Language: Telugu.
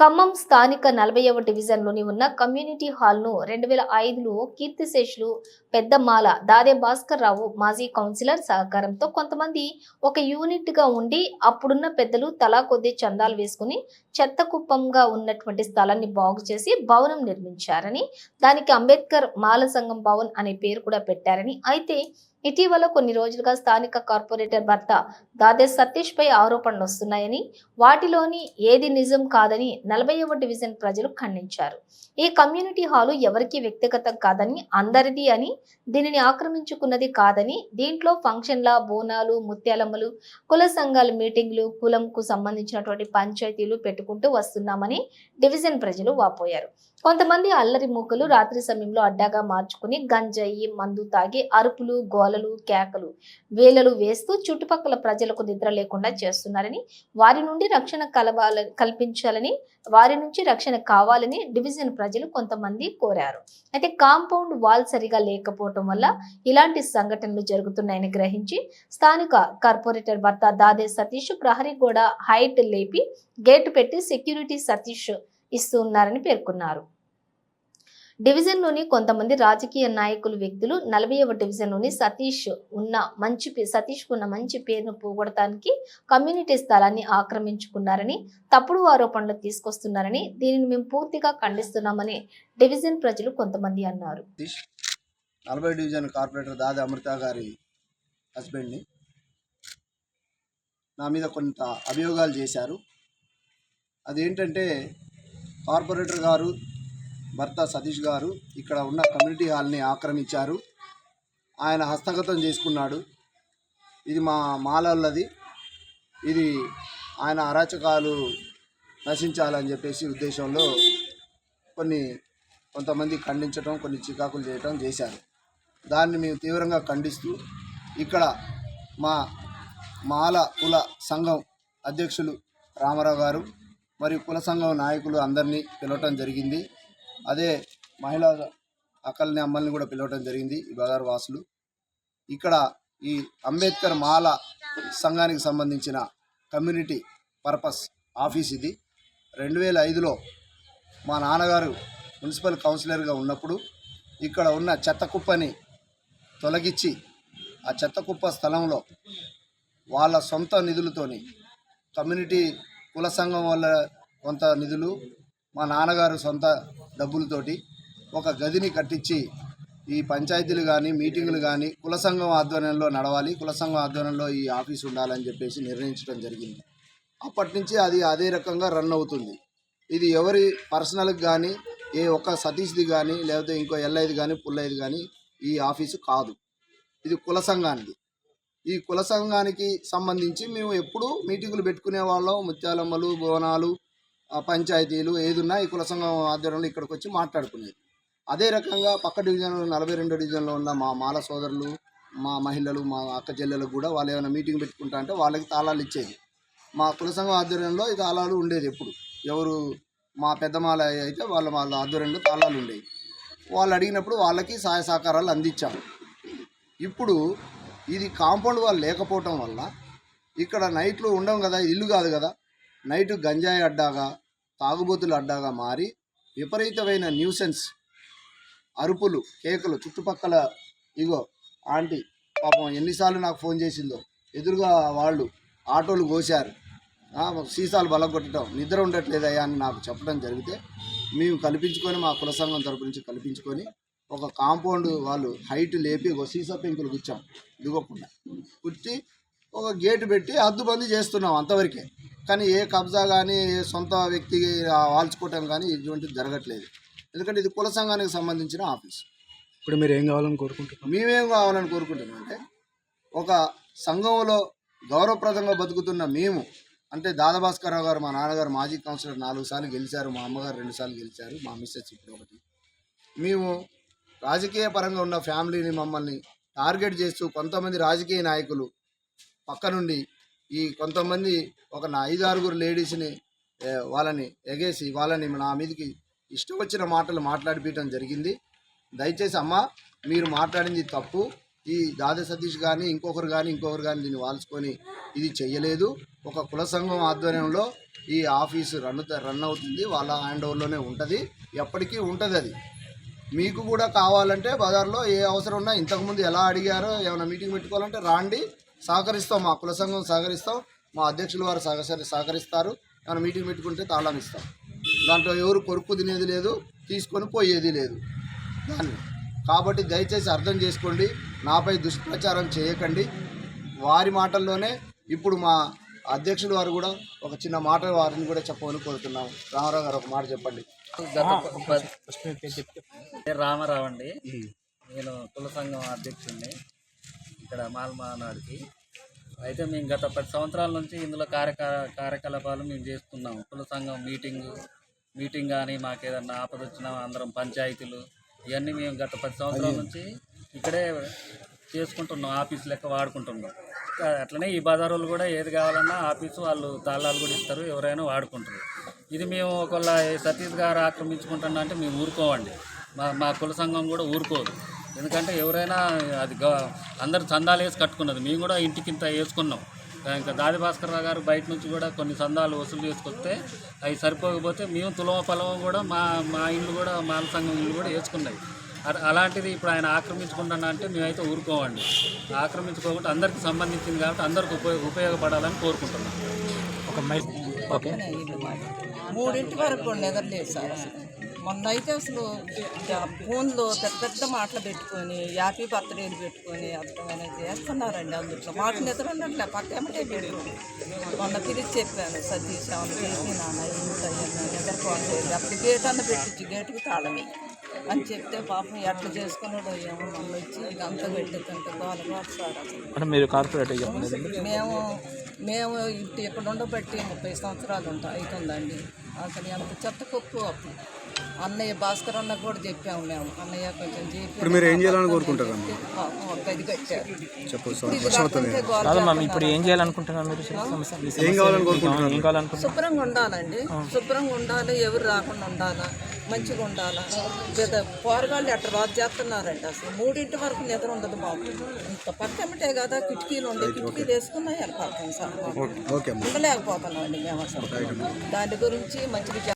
ఖమ్మం స్థానిక నలభైవ డివిజన్లోని ఉన్న కమ్యూనిటీ హాల్ను రెండు వేల ఐదులో కీర్తిశేషులు పెద్దమాల దాదే భాస్కర్ రావు మాజీ కౌన్సిలర్ సహకారంతో కొంతమంది ఒక యూనిట్గా ఉండి అప్పుడున్న పెద్దలు తలా కొద్ది చందాలు వేసుకుని చెత్త కుప్పంగా ఉన్నటువంటి స్థలాన్ని బాగు చేసి భవనం నిర్మించారని దానికి అంబేద్కర్ మాల సంఘం భవన్ అనే పేరు కూడా పెట్టారని. అయితే ఇటీవల కొన్ని రోజులుగా స్థానిక కార్పొరేటర్ భర్త దాదే సతీష్ పై ఆరోపణలు వస్తున్నాయని వాటిలోని ఏది నిజం కాదని నలభైవ డివిజన్ ప్రజలు ఖండించారు. ఈ కమ్యూనిటీ హాలు ఎవరికి వ్యక్తిగతం కాదని అందరిది అని దీనిని ఆక్రమించుకున్నది కాదని దీంట్లో ఫంక్షన్ల బోనాలు ముత్యాలమ్మలు కుల సంఘాల మీటింగ్లు కులంకు సంబంధించినటువంటి పంచాయతీలు పెట్టుకుంటూ వస్తున్నామని డివిజన్ ప్రజలు వాపోయారు. కొంతమంది అల్లరి మూకలు రాత్రి సమయంలో అడ్డాగా మార్చుకుని గంజాయి మందు తాగి అరుపులు గోలలు కేకలు వేలలు వేస్తూ చుట్టుపక్కల ప్రజలకు నిద్ర లేకుండా చేస్తున్నారని వారి నుండి రక్షణ కలవాల కల్పించాలని వారి నుంచి రక్షణ కావాలని డివిజన్ ప్రజలు కొంతమంది కోరారు. అయితే కాంపౌండ్ వాల్ సరిగా లేకపోవటం వల్ల ఇలాంటి సంఘటనలు జరుగుతున్నాయని గ్రహించి స్థానిక కార్పొరేటర్ భర్త దాదే సతీష్ ప్రహరీ గోడ హైట్ లేపి గేటు పెట్టి సెక్యూరిటీ సతీష్ ఇస్తున్నారని పేర్కొన్నారు. డివిజన్లోని కొంతమంది రాజకీయ నాయకులు వ్యక్తులు నలభైవ డివిజన్లోని సతీష్ ఉన్న మంచి పే- సతీష్ ఉన్న మంచి పేరును పోగొడటానికి కమ్యూనిటీ స్థలాన్ని ఆక్రమించుకున్నారని తప్పుడు ఆరోపణలు తీసుకొస్తున్నారని దీనిని మేము పూర్తిగా ఖండిస్తున్నామని డివిజన్ ప్రజలు కొంతమంది అన్నారు. నలభై డివిజన్ కార్పొరేటర్ దాదా అమృత గారి హస్బెండ్ని నా మీద కొంత అభియోగాలు చేశారు. అదేంటంటే కార్పొరేటర్ గారు భర్త సతీష్ గారు ఇక్కడ ఉన్న కమ్యూనిటీ హాల్ని ఆక్రమించారు. ఆయన హస్తగతం చేసుకున్నాడు. ఇది మా మాలల్లది. ఇది ఆయన అరాచకాలు నశించాలని చెప్పేసి ఉద్దేశంలో కొన్ని కొంతమంది ఖండించడం కొన్ని చికాకులు చేయటం చేశారు. దాన్ని మేము తీవ్రంగా ఖండిస్తూ ఇక్కడ మా మాల కుల సంఘం అధ్యక్షులు రామారావు గారు మరియు కుల సంఘం నాయకులు అందరినీ పిలవటం జరిగింది. అదే మహిళా అక్కల్ని అమ్మల్ని కూడా పిలవటం జరిగింది ఈ బజార్ వాసులు. ఇక్కడ ఈ అంబేద్కర్ మాల సంఘానికి సంబంధించిన కమ్యూనిటీ పర్పస్ ఆఫీస్ ఇది. రెండు వేల ఐదులో మా నాన్నగారు మున్సిపల్ కౌన్సిలర్గా ఉన్నప్పుడు ఇక్కడ ఉన్న చెత్త కుప్పని తొలగించి ఆ చెత్త కుప్ప స్థలంలో వాళ్ళ సొంత నిధులతోని కమ్యూనిటీ కుల సంఘం వల్ల కొంత నిధులు మా నాన్నగారు సొంత డబ్బులతోటి ఒక గదిని కట్టించి ఈ పంచాయతీలు కానీ మీటింగులు కానీ కుల సంఘం ఆధ్వర్యంలో నడవాలి. కుల సంఘం ఆధ్వర్యంలో ఈ ఆఫీస్ ఉండాలని చెప్పేసి నిర్ణయించడం జరిగింది. అప్పటి నుంచి అది అదే రకంగా రన్ అవుతుంది. ఇది ఎవరి పర్సనల్కి కానీ ఏ ఒక్క సతీష్ది కానీ లేకపోతే ఇంకో ఎల్ఐది కానీ పుల్లైది కానీ ఈ ఆఫీసు కాదు. ఇది కుల సంఘానికి ఈ కుల సంఘానికి సంబంధించి మేము ఎప్పుడూ మీటింగులు పెట్టుకునే వాళ్ళం. ముత్యాలమ్మలు బోనాలు పంచాయతీలు ఏదున్నా ఈ కుల సంఘం ఆధ్వర్యంలో ఇక్కడికి వచ్చి మాట్లాడుకునేది. అదే రకంగా పక్క డివిజన్ నలభై రెండో డివిజన్లో ఉన్న మా మాల సోదరులు మా మహిళలు మా అక్క చెల్లెలకు కూడా వాళ్ళు ఏమైనా మీటింగ్ పెట్టుకుంటా అంటే వాళ్ళకి తాళాలు ఇచ్చేది. మా కుల సంఘం ఆధ్వర్యంలో ఈ తాళాలు ఉండేది ఎప్పుడు. ఎవరు మా పెద్దమాల అయితే వాళ్ళ వాళ్ళ ఆధ్వర్యంలో తాళాలు ఉండేవి. వాళ్ళు అడిగినప్పుడు వాళ్ళకి సహాయ సహకారాలు అందించాము ఇప్పుడు ఇది కాంపౌండ్ వాళ్ళు లేకపోవటం వల్ల ఇక్కడ నైట్లు ఉండం కదా ఇల్లు కాదు కదా. నైట్ గంజాయి అడ్డాగా తాగుబోతులు అడ్డాగా మారి విపరీతమైన న్యూసెన్స్ అరుపులు కేకలు చుట్టుపక్కల ఇగో ఆంటీ పాపం ఎన్నిసార్లు నాకు ఫోన్ చేసిందో. ఎదురుగా వాళ్ళు ఆటోలు కోసారు సీసాలు బలగొట్టడం నిద్ర ఉండట్లేదయ్యా అని నాకు చెప్పడం జరిగితే మేము కల్పించుకొని మా కుల సంఘం తరపు నుంచి కల్పించుకొని ఒక కాంపౌండ్ వాళ్ళు హైట్ లేపి ఒక సీసా పెంకులు గుచ్చాం. దిగకుండా కుచ్చి ఒక గేటు పెట్టి అద్దుబంది చేస్తున్నాం అంతవరకే. కానీ ఏ కబ్జా కానీ ఏ సొంత వ్యక్తి వాల్చుకోవటం కానీ ఇటువంటిది జరగట్లేదు. ఎందుకంటే ఇది కుల సంఘానికి సంబంధించిన ఆఫీస్. ఇప్పుడు మీరు ఏం కావాలని కోరుకుంటున్నారు? మేమేం కావాలని కోరుకుంటున్నాం అంటే ఒక సంఘంలో గౌరవప్రదంగా బతుకుతున్న మేము అంటే దాదాభాస్కరరావు గారు మా నాన్నగారు మాజీ కౌన్సిలర్ నాలుగు సార్లు గెలిచారు మా అమ్మగారు రెండు సార్లు గెలిచారు మా మిస్సెస్ ఇప్పుడు ఒకటి. మేము రాజకీయ పరంగా ఉన్న ఫ్యామిలీని మమ్మల్ని టార్గెట్ చేస్తూ కొంతమంది రాజకీయ నాయకులు పక్క నుండి ఈ కొంతమంది ఒక నా ఐదు ఆరుగురు లేడీస్ని వాళ్ళని ఎగేసి వాళ్ళని నా మీదకి ఇష్టం వచ్చిన మాటలు మాట్లాడిపించడం జరిగింది. దయచేసి అమ్మ మీరు మాట్లాడింది తప్పు. ఈ దాదా సతీష్ కానీ ఇంకొకరు కానీ ఇంకొకరు కానీ దీన్ని వాల్చుకొని ఇది చెయ్యలేదు. ఒక కుల సంఘం ఆధ్వర్యంలో ఈ ఆఫీసు రన్ రన్ అవుతుంది. వాళ్ళ హ్యాండ్ ఓవర్లోనే ఉంటుంది. ఎప్పటికీ ఉంటుంది అది. మీకు కూడా కావాలంటే బజార్లో ఏ అవసరం ఉన్నా ఇంతకుముందు ఎలా అడిగారో ఏమైనా మీటింగ్ పెట్టుకోవాలంటే రాండి. సహకరిస్తాం మా కుల సంఘం సహకరిస్తాం మా అధ్యక్షులు వారు సహకరి సహకరిస్తారు. ఏమైనా మీటింగ్ పెట్టుకుంటే తాళం ఇస్తాం. దాంట్లో ఎవరు కొరుకు తినేది లేదు తీసుకొని పోయేది లేదు. దాన్ని. కాబట్టి దయచేసి అర్థం చేసుకోండి నాపై దుష్ప్రచారం చేయకండి. వారి మాటల్లోనే ఇప్పుడు మా అధ్యక్షులు వారు కూడా ఒక చిన్న మాట వారిని కూడా చెప్పమని కోరుతున్నాం. రామారావు గారు ఒక మాట చెప్పండి. రామారావు అండి. నేను కుల సంఘం అధ్యక్షుడిని. ఇక్కడ మాల్మానాడుకి. అయితే మేము గత పది సంవత్సరాల నుంచి ఇందులో కార్యక కార్యకలాపాలు మేము చేస్తున్నాం కుల సంఘం మీటింగ్ మీటింగ్ కానీ మాకు ఏదన్నా ఆపద వచ్చినా అందరం పంచాయతీలు ఇవన్నీ మేము గత పది సంవత్సరాల నుంచి ఇక్కడే చేసుకుంటున్నాం. ఆఫీస్ లెక్క వాడుకుంటున్నాం. అట్లనే ఈ బజార్ వాళ్ళు కూడా ఏది కావాలన్నా ఆఫీసు వాళ్ళు తాళాలు కూడా ఇస్తారు ఎవరైనా వాడుకుంటారు. ఇది మేము ఒకళ్ళ సతీష్ గారు ఆక్రమించుకుంటున్నా అంటే మేము ఊరుకోమండి. మా మా కుల సంఘం కూడా ఊరుకోదు. ఎందుకంటే ఎవరైనా అది గ- అందరు చందాలు వేసి కట్టుకున్నది. మేము కూడా ఇంటికింత వేసుకున్నాం. ఇంకా దాది భాస్కర్ రావు గారు బయట నుంచి కూడా కొన్ని సందాలు వసూలు చేసుకొస్తే అవి సరిపోకపోతే మేము తులమ పొలం కూడా మా మా ఇల్లు కూడా మాల సంఘం ఇల్లు కూడా వేసుకున్నాయి. అలాంటిది ఇప్పుడు ఆయన ఆక్రమించుకుంటున్నా అంటే మేమైతే ఊరుకోమండి. ఆక్రమించుకోకుండా అందరికి సంబంధించింది కాబట్టి అందరికి ఉపయోగ ఉపయోగపడాలని కోరుకుంటున్నాం. ఇల్లు మాది మూడింటి వరకు నిద్రలేదు సార్ మొన్న అయితే అసలు ఫోన్లో పెద్ద పెద్ద మాటలు పెట్టుకొని హ్యాపీ బర్త్డేలు పెట్టుకొని అర్థమైన చేస్తున్నారండి అందులో మాట నిద్ర ఉండట్లే పక్క ఏమంటే వీడు మొన్న పిలిచి చెప్పాను సతీష్ అవును చేసి నాన్న ఇంత నిద్రపోలేదు అప్పుడు గేట్ అన్న పెట్టించి గేటుకి తాళమే అని చెప్తే పాపం ఎట్లా చేసుకున్నాడో ఏమో మళ్ళీ వచ్చి ఇదంతా పెట్టిందంటే గోల మీరు కార్పొరేట్ చెప్పలేదు మేము మేము ఇంటి ఇక్కడ ఉండబట్టి ముప్పై సంవత్సరాలు ఉంటా అవుతుందండి. అసలు ఎంత చెత్త కుప్పు అప్పుడు. అన్నయ్య భాస్కర్ అన్న కూడా చెప్పాము మేము. అన్నయ్య కొంచెం చెప్పి ఇప్పుడు మీరు ఏం చేయాలని కోరుకుంటారు ఇప్పుడు ఏం చేయాలనుకుంటున్నారు మీరు? ఏం కావాలని కోరుకుంటున్నారు? ఏం కావాలనుకుంటున్నారు శుభ్రంగా ఉండాలండి. శుభ్రంగా ఉండాలి ఎవరు రాకుండా ఉండాలా మంచిగా ఉండాలా. పెద్ద పోరగాళ్ళు ఎట్ట రాజు చేస్తున్నారండి అసలు. మూడింటి వరకు నిద్ర ఉండదు బాబు. ఇంత పక్కమిటే కదా కిటికీలు ఉండే కిటికీలు వేసుకున్నాయి వెళ్ళిపోతాం సార్. ఉండలేకపోతున్నాం అండి మేము అసలు. దాని గురించి మంచిగా